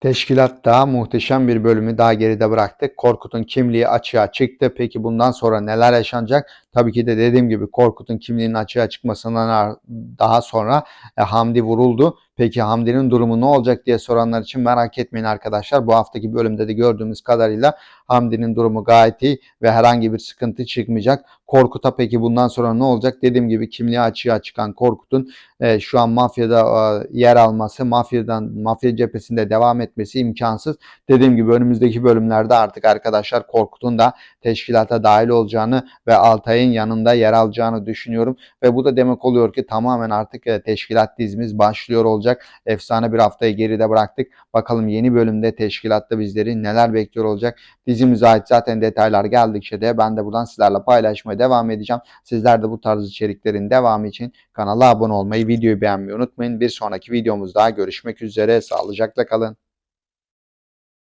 Teşkilatta muhteşem bir bölümü daha geride bıraktık. Korkut'un kimliği açığa çıktı. Peki bundan sonra neler yaşanacak? Tabii ki de dediğim gibi Korkut'un kimliğinin açığa çıkmasından daha sonra e, Hamdi vuruldu. Peki Hamdi'nin durumu ne olacak diye soranlar için merak etmeyin arkadaşlar. Bu haftaki bölümde de gördüğümüz kadarıyla Hamdi'nin durumu gayet iyi ve herhangi bir sıkıntı çıkmayacak. Korkut'a peki bundan sonra ne olacak? Dediğim gibi kimliği açığa çıkan Korkut'un e, şu an mafyada e, yer alması, mafyadan mafya cephesinde devam etmesi imkansız. Dediğim gibi önümüzdeki bölümlerde artık arkadaşlar Korkut'un da teşkilata dahil olacağını ve Altay'ın yanında yer alacağını düşünüyorum ve bu da demek oluyor ki tamamen artık e, teşkilat dizimiz başlıyor olacak. Efsane bir haftayı geride bıraktık. Bakalım yeni bölümde teşkilatta bizleri neler bekliyor olacak. Dizimize ait zaten detaylar geldikçe de ben de buradan sizlerle paylaşmaya devam edeceğim. Sizler de bu tarz içeriklerin devamı için kanala abone olmayı, videoyu beğenmeyi unutmayın. Bir sonraki videomuzda görüşmek üzere. Sağlıcakla kalın.